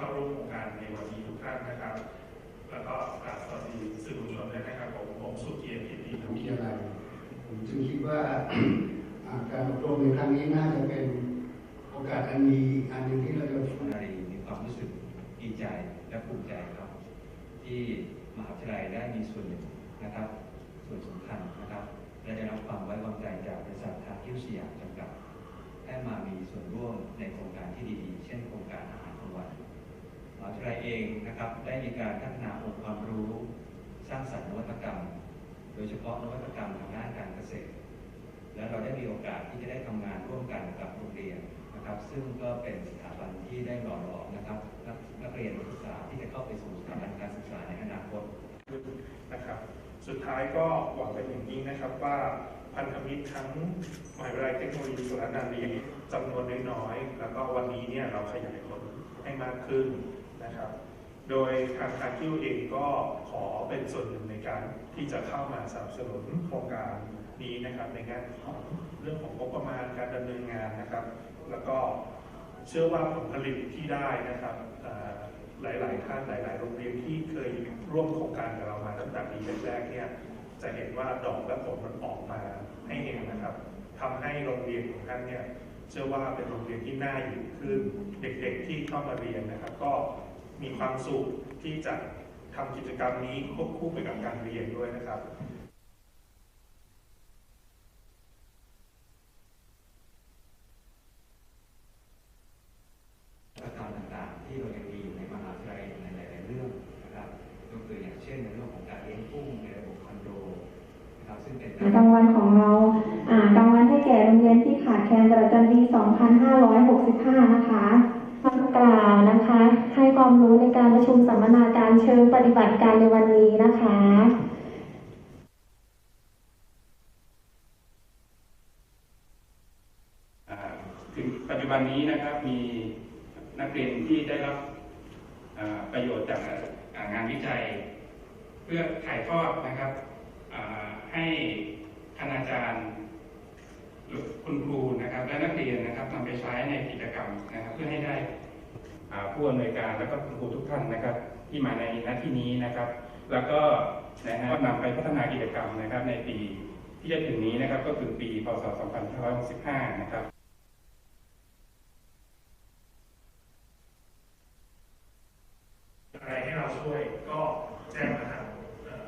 เข้าร่วมโครงการในวันนี้ทุกท่านนะครับ แล้วก็กราบสวัสดีสื่อมวลชนด้วยนะครับผมผมสุเกียรติกิติธรรมวิทยาลัยผมจึงคิดว่าอ่าการอบรมในครั้งนี้น่าจะเป็นโอกาสอันดีอันหนึ่งที่เราจะนารีมีความรู้สึกดีใจและภูมิใจครับ ที่มหาวิทยาลัยได้มีส่วนหนึ่งนะครับ ส่วนสำคัญนะครับและได้รับความไว้วางใจจากบริษัททางคิวสยามจำกัดให้มามีส่วนร่วมในโครงการที่ดีๆ เช่นโครงการอาหารกลางวัน มหาวิทยาลัยเองนะครับ ได้มีการพัฒนาองค์ความรู้ สร้างสรรค์นวัตกรรม โดยเฉพาะนวัตกรรมทางด้านการเกษตร และเราได้มีโอกาสที่จะได้ทำงานร่วมกันกับโรงเรียนนะครับ ซึ่งก็เป็นสถาบันที่ได้หล่อหลอมนะครับนักนักเรียนนักศึกษาที่จะเข้าไปสู่สถาบันการศึกษาในอนาคตนะครับ สุดท้ายก็หวังเป็นอย่างยิ่งนะครับว่าพันธมิตรทั้งมหาวิทยาลัยเทคโนโลยีสุรานารีจำนวนน้อยๆ แล้วก็วันนี้เนี่ยเราขยายผลให้มากขึ้น นะครับ โดยทางทางคิวเองก็ขอเป็นส่วนหนึ่งในการที่จะเข้ามาสนับสนุนโครงการนี้นะครับในงานของเรื่องของงบประมาณการดำเนินงานนะครับ แล้วก็เชื่อว่าผลผลิตที่ได้นะครับหลาย ๆ ท่านหลาย ๆ โรงเรียนที่เคยร่วมโครงการกับเรามาตั้งแต่ปีแรกๆเนี่ยจะเห็นว่าดอกและผลมันออกมาให้เห็นนะครับทำให้โรงเรียนของท่านเนี่ยเชื่อว่าเป็นโรงเรียนที่น่าอยู่ขึ้นเด็ก ๆ ที่เข้ามาเรียนนะครับ ก็ มีความสุขที่จะทำกิจกรรมนี้ควบคู่ไปกับการเรียนด้วยนะครับมาตรการต่างๆที่เรายังมีอยู่ในมหาวิทยาลัยในหลายๆเรื่องนะครับยกตัวอย่างเช่นในเรื่องของการเลี้ยงกุ้งในระบบคอนโดนะครับซึ่งเป็นกลางวันของเราอ่ากลางวันให้แก่โรงเรียนที่ขาดแคลนประจำปี 2565 นะคะ คำกล่าวนะคะ ให้ความรู้ในการประชุมสัมมนาการเชิงปฏิบัติการในวันนี้นะคะถึงปัจจุบันนี้นะครับมีนักเรียนที่ได้รับประโยชน์จากงานวิจัย เพื่อถ่ายทอดนะครับให้คณาจารย์ คุณครูนะครับและนักเรียนนะครับนำไปใช้ในกิจกรรมนะครับเพื่อให้ได้ผู้อำนวยการและก็คุณครูทุกท่านนะครับ ที่มาในหน้าที่นี้นะครับ แล้วก็นะฮะก็นำไปพัฒนากิจกรรมนะครับในปีที่จะถึงนี้นะครับก็คือปีพศ 2565 นะครับ อะไรให้เราช่วยก็แจ้งมาทางเอ่อ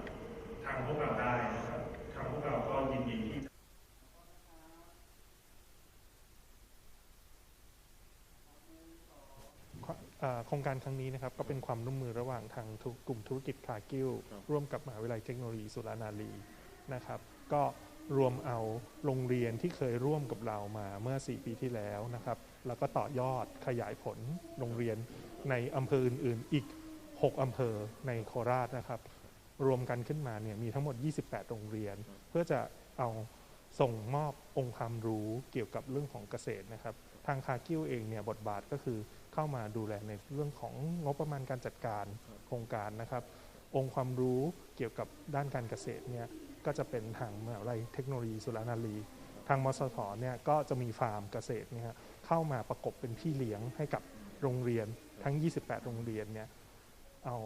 ทางพวกเราได้นะครับ ทางพวกเราก็ยินดีที่จะ เอ่อ โครงการครั้งนี้นะครับก็เป็นความร่วมมือระหว่างทางทุกกลุ่มธุรกิจคากิลร่วมกับมหาวิทยาลัยเทคโนโลยีสุรานารีนะครับ ก็รวมเอาโรงเรียนที่เคยร่วมกับเรามาเมื่อ 4 ปีที่แล้วนะครับ แล้วก็ต่อยอดขยายผลโรงเรียนในอำเภออื่นๆอีก 6 อำเภอในโคราชนะครับ รวมกันขึ้นมาเนี่ยมีทั้งหมด 28 โรงเรียน เพื่อจะเอาส่งมอบองค์ความรู้เกี่ยวกับเรื่องของเกษตรนะครับ ทางคากิวเองเนี่ยบทบาทก็คือ เข้ามาดูแลในเรื่องของงบประมาณการจัดการโครงการนะครับ องค์ความรู้เกี่ยวกับด้านการเกษตรเนี่ยก็จะเป็นทางมหาวิทยาลัยเทคโนโลยีสุรานารีทางมสทเนี่ยก็จะมีฟาร์มเกษตรเนี่ยเข้ามาประกบเป็นพี่เลี้ยงให้กับโรงเรียนทั้ง 28 โรงเรียนเนี่ยเอา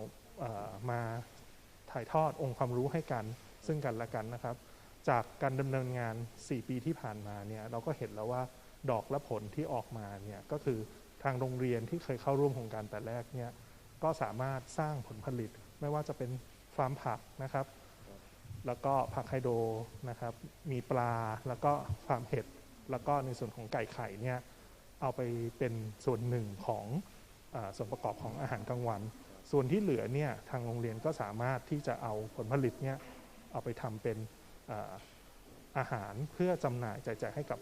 เอ่อมาถ่ายทอดองค์ความรู้ให้กันซึ่งกันและกันนะครับ จากการดำเนินงาน 4 ปีที่ผ่านมาเนี่ยเราก็เห็นแล้วว่าดอกและผลที่ออกมาเนี่ยก็คือ ทางโรงเรียนที่เคยเข้าร่วมโครงการแต่แรกเนี่ยก็สามารถสร้างผลผลิต ไม่ว่าจะเป็นฟาร์มผักนะครับ แล้วก็ผักไฮโดรนะครับ มีปลาแล้วก็ฟาร์มเห็ดแล้วก็ในส่วนของไก่ไข่เนี่ยเอาไปเป็นส่วนหนึ่งของอส่วนประกอบของอาหารกลางวัน ส่วนที่เหลือเนี่ยทางโรงเรียนก็สามารถที่จะเอาผลผลิตเนี่ยเอาไปทำเป็นอาอาหารเพื่อจำหน่ายแจกจ่ายให้กับ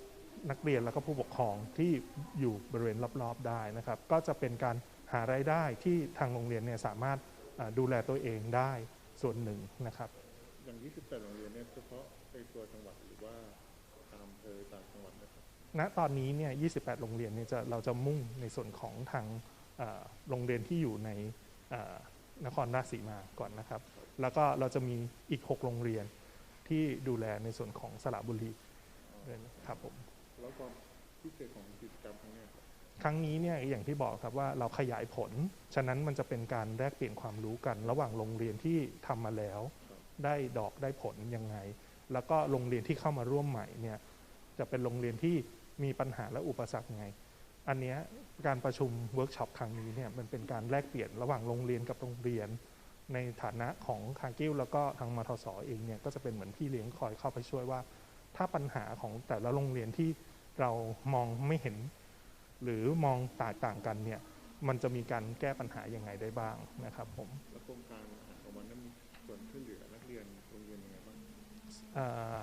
นักเรียนแล้วก็ผู้ปกครองที่อยู่บริเวณรอบๆได้นะครับ ก็จะเป็นการหารายได้ที่ทางโรงเรียนเนี่ยสามารถอ่าดูแลตัวเองได้ส่วนหนึ่งนะครับ อย่าง 28 โรงเรียนเนี่ยเฉพาะในตัวจังหวัดหรือว่าตามอำเภอต่างจังหวัดนะครับณตอนนี้เนี่ย 28 โรงเรียนเนี่ยจะเราจะมุ่งในส่วนของทางเอ่อโรงเรียนที่อยู่ในเอ่อนครราชสีมาก่อนนะครับ แล้วก็เราจะมีอีก 6 โรงเรียนที่ดูแลในส่วนของสระบุรีด้วยนะครับผม แล้วความพิเศษของกิจกรรมครั้งนี้ครับครั้งนี้เนี่ยอย่างที่บอกครับว่าเราขยายผล ฉะนั้นมันจะเป็นการแลกเปลี่ยนความรู้กัน ระหว่างโรงเรียนที่ทำมาแล้ว ได้ดอกได้ผลยังไง แล้วก็โรงเรียนที่เข้ามาร่วมใหม่เนี่ยจะเป็นโรงเรียนที่มีปัญหาและอุปสรรคยังไง อันเนี้ยการประชุมเวิร์กช็อปครั้งนี้เนี่ยมันเป็นการแลกเปลี่ยนระหว่างโรงเรียนกับโรงเรียน ในฐานะของคากิลแล้วก็ทางมทสอเองเนี่ยก็จะเป็นเหมือนพี่เลี้ยงคอยเข้าไปช่วยว่า ถ้าปัญหาของแต่ละโรงเรียนที่เรามองไม่เห็น หรือมองแตกต่างกันเนี่ยมันจะมีการแก้ปัญหายังไงได้บ้างนะครับผมแล้วโครงการอาหารกลางวันนั้นมีส่วนช่วยเหลือนักเรียนโรงเรียนยังไงบ้างอ่า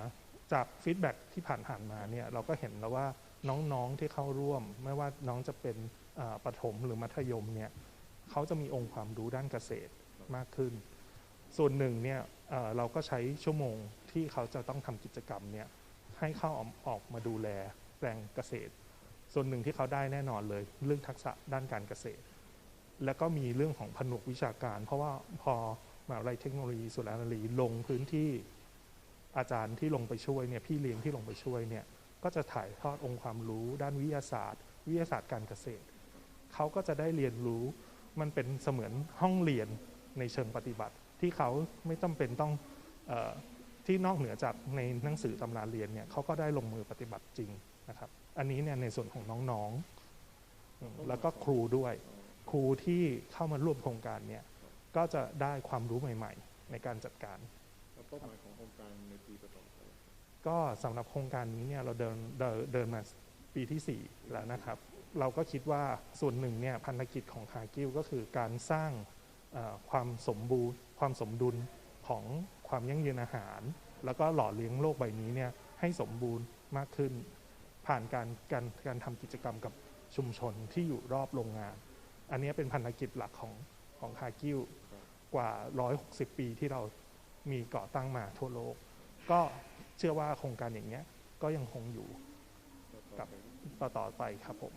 จากฟีดแบ็กที่ผ่านๆมาเนี่ยเราก็เห็นแล้วว่าน้องๆที่เข้าร่วม ไม่ว่าน้องจะเป็นอ่าประถมหรือมัธยมเนี่ยเขาจะมีองค์ความรู้ด้านเกษตรมากขึ้น ส่วนหนึ่งเนี่ยเอ่อเราก็ใช้ชั่วโมงที่เขาจะต้องทำกิจกรรมเนี่ย ให้เข้าออกออกมาดูแลแปลงเกษตร ส่วนหนึ่งที่เขาได้แน่นอนเลย เรื่องทักษะด้านการเกษตร แล้วก็มีเรื่องของผนวกวิชาการ เพราะว่าพอมหาวิทยาลัยเทคโนโลยีสุรานารีลงพื้นที่อาจารย์ที่ลงไปช่วยเนี่ยพี่เลี้ยงที่ลงไปช่วยเนี่ยก็จะถ่ายทอดองค์ความรู้ ด้านวิทยาศาสตร์ วิทยาศาสตร์การเกษตร เขาก็จะได้เรียนรู้มันเป็นเสมือนห้องเรียนในเชิงปฏิบัติ ที่เขาไม่จำเป็นต้องอ ที่นอกเหนือจากในหนังสือตำราเรียนเนี่ยเขาก็ได้ลงมือปฏิบัติจริงนะครับ อันนี้เนี่ยในส่วนของน้องๆอืมแล้วก็ครูด้วย ครูที่เข้ามาร่วมโครงการเนี่ยก็จะได้ความรู้ใหม่ๆ ในการจัดการแล้วเป้าหมายของโครงการในปีต่อๆไปก็สำหรับโครงการนี้เนี่ยเราเดินเดินเดินมาปีที่ 4 แล้วนะครับ เราก็คิดว่าส่วนหนึ่งเนี่ยพันธกิจของคากิลก็คือการสร้างเอ่อความสมบูรณ์ความสมดุลของ ความยั่งยืนอาหาร แล้วก็หล่อเลี้ยงโลกใบนี้เนี่ยให้สมบูรณ์มากขึ้น ผ่านการการการทำกิจกรรมกับชุมชนที่อยู่รอบโรงงาน อันนี้เป็นพันธกิจหลักของของคากิลกว่า 160 ปีที่เรามีก่อตั้งมาทั่วโลก ก็เชื่อว่าโครงการอย่างเงี้ยก็ยังคงอยู่ต่อต่อๆไปครับผม